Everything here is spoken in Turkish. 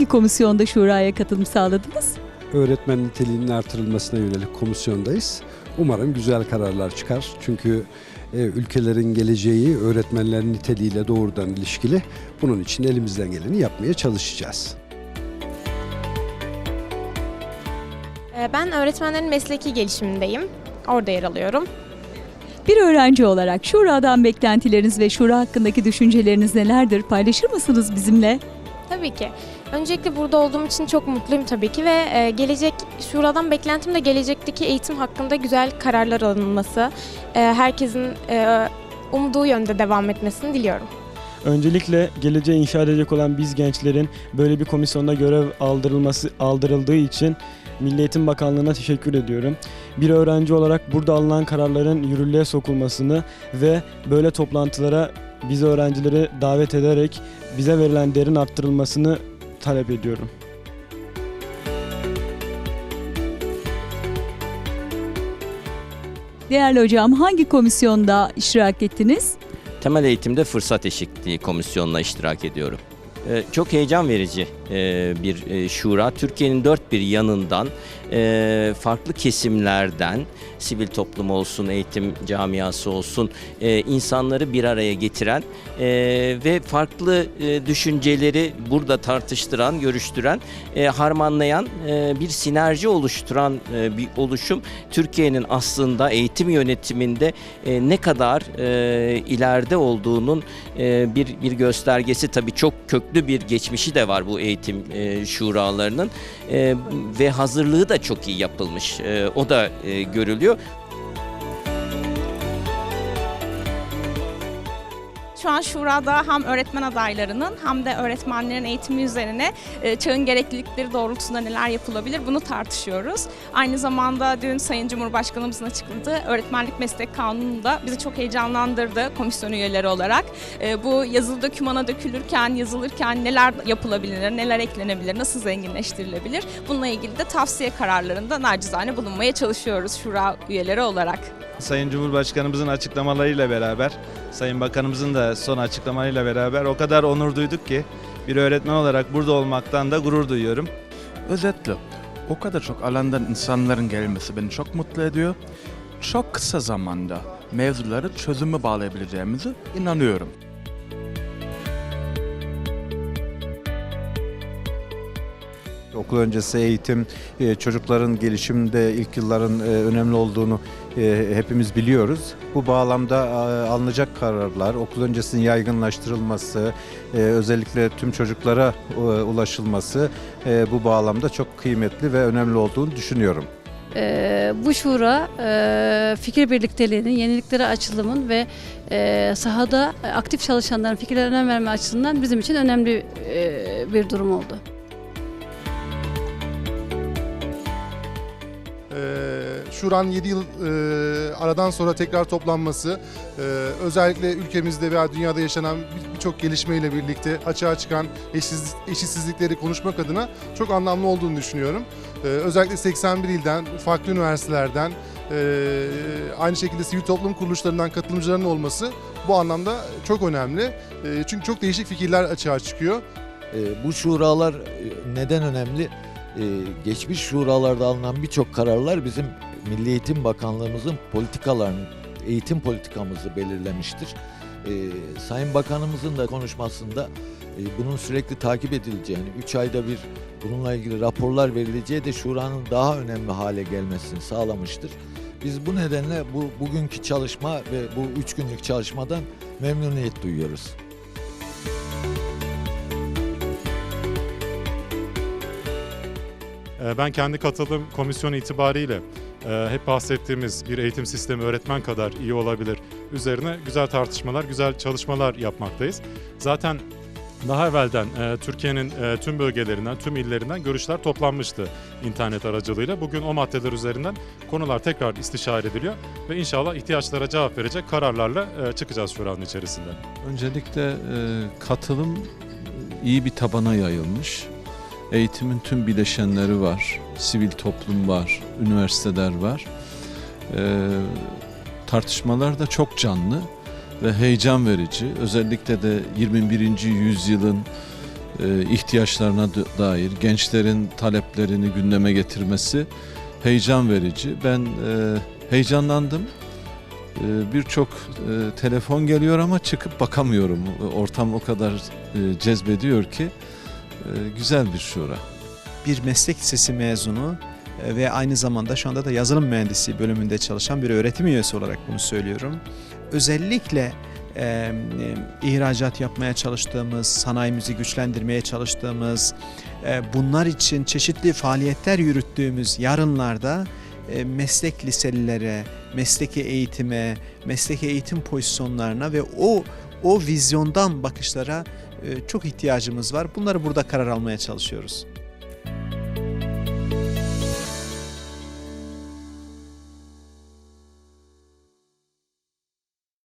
hangi komisyonda şuraya katılım sağladınız? öğretmen niteliğinin artırılmasına yönelik komisyondayız. Umarım güzel kararlar çıkar. Çünkü e, ülkelerin geleceği öğretmenlerin niteliğiyle doğrudan ilişkili. Bunun için elimizden geleni yapmaya çalışacağız. Ee, Ben öğretmenlerin mesleki gelişimindeyim. Orada yer alıyorum. Bir öğrenci olarak şuradan beklentileriniz ve şura hakkındaki düşünceleriniz nelerdir? Paylaşır mısınız bizimle? Tabii ki. Öncelikle burada olduğum için çok mutluyum tabii ki ve e, gelecek şuradan beklentim de gelecekteki eğitim hakkında güzel kararlar alınması, e, herkesin e, umduğu yönde devam etmesini diliyorum. Öncelikle geleceği inşa edecek olan biz gençlerin böyle bir komisyonda görev aldırılması aldırıldığı için Milli Eğitim Bakanlığı'na teşekkür ediyorum. Bir öğrenci olarak burada alınan kararların yürürlüğe sokulmasını ve böyle toplantılara biz öğrencileri davet ederek bize verilen değerin arttırılmasını talep ediyorum. Değerli hocam hangi komisyonda iştirak ettiniz? Temel eğitimde fırsat eşitliği komisyonuna iştirak ediyorum. Ee, Çok heyecan verici e, bir e, şura. Türkiye'nin dört bir yanından e, farklı kesimlerden sivil toplum olsun, eğitim camiası olsun insanları bir araya getiren ve farklı düşünceleri burada tartıştıran, görüştüren, harmanlayan bir sinerji oluşturan bir oluşum. Türkiye'nin aslında eğitim yönetiminde ne kadar ileride olduğunun bir bir göstergesi tabii çok köklü bir geçmişi de var bu eğitim e, şuralarının E, ve hazırlığı da çok iyi yapılmış. E, o da e, görülüyor. Şu an Şura'da hem öğretmen adaylarının hem de öğretmenlerin eğitimi üzerine e, çağın gereklilikleri doğrultusunda neler yapılabilir bunu tartışıyoruz. Aynı zamanda dün Sayın Cumhurbaşkanımızın açıkladığı öğretmenlik meslek kanunu da bizi çok heyecanlandırdı komisyon üyeleri olarak. E, Bu yazılı dokümana dökülürken, yazılırken neler yapılabilir, neler eklenebilir, nasıl zenginleştirilebilir bununla ilgili de tavsiye kararlarında nacizane bulunmaya çalışıyoruz Şura üyeleri olarak. Sayın Cumhurbaşkanımızın açıklamalarıyla beraber, Sayın Bakanımızın da son açıklamalarıyla beraber o kadar onur duyduk ki bir öğretmen olarak burada olmaktan da gurur duyuyorum. Özetle o kadar çok alandan insanların gelmesi beni çok mutlu ediyor. Çok kısa zamanda mevzuları çözüme bağlayabileceğimize inanıyorum. Okul öncesi eğitim e, çocukların gelişiminde ilk yılların e, önemli olduğunu hepimiz biliyoruz. Bu bağlamda e, alınacak kararlar, okul öncesinin yaygınlaştırılması, e, özellikle tüm çocuklara e, ulaşılması e, bu bağlamda çok kıymetli ve önemli olduğunu düşünüyorum. Bu şura fikir birlikteliğinin, yeniliklere açılımın ve sahada aktif çalışanların fikirlerine önem verme açısından bizim için önemli bir durum oldu. Ee, Şuran 7 yıl e, aradan sonra tekrar toplanması, e, özellikle ülkemizde veya dünyada yaşanan bir- birçok gelişmeyle birlikte açığa çıkan eşsiz, eşitsizlikleri konuşmak adına çok anlamlı olduğunu düşünüyorum. Ee, özellikle 81 ilden, farklı üniversitelerden, e, aynı şekilde sivil toplum kuruluşlarından katılımcıların olması bu anlamda çok önemli. E, çünkü çok değişik fikirler açığa çıkıyor. E, bu şuralar e, neden önemli? E, geçmiş şuralarda alınan birçok kararlar bizim Milli Eğitim Bakanlığımızın politikalarını, eğitim politikamızı belirlemiştir. E, Sayın Bakanımızın da konuşmasında e, bunun sürekli takip edileceğini, 3 ayda bir bununla ilgili raporlar verileceği de şuranın daha önemli hale gelmesini sağlamıştır. Biz bu nedenle bu bugünkü çalışma ve bu 3 günlük çalışmadan memnuniyet duyuyoruz. Ben kendi katıldığım komisyon itibariyle e, hep bahsettiğimiz bir eğitim sistemi öğretmen kadar iyi olabilir üzerine güzel tartışmalar, güzel çalışmalar yapmaktayız. Zaten daha evvelden e, Türkiye'nin e, tüm bölgelerinden, tüm illerinden görüşler toplanmıştı internet aracılığıyla. Bugün o maddeler üzerinden konular tekrar istişare ediliyor ve inşallah ihtiyaçlara cevap verecek kararlarla çıkacağız şu an içerisinden. Öncelikle katılım iyi bir tabana yayılmış. Eğitimin tüm bileşenleri var. Sivil toplum var, üniversiteler var. E, tartışmalar da çok canlı ve heyecan verici. Özellikle de 21. yüzyılın e, ihtiyaçlarına da- dair gençlerin taleplerini gündeme getirmesi heyecan verici. Ben e, heyecanlandım. E, Birçok e, telefon geliyor ama çıkıp bakamıyorum. Ortam o kadar e, cezbediyor ki güzel bir şura. bir meslek lisesi mezunu e, ve aynı zamanda şu anda da yazılım mühendisliği bölümünde çalışan bir öğretim üyesi olarak bunu söylüyorum. Özellikle e, e, ihracat yapmaya çalıştığımız, sanayimizi güçlendirmeye çalıştığımız, e, bunlar için çeşitli faaliyetler yürüttüğümüz yarınlarda e, meslek liselilere, mesleki eğitime, mesleki eğitim pozisyonlarına ve o o vizyondan bakışlara e, çok ihtiyacımız var. Bunları burada karar almaya çalışıyoruz.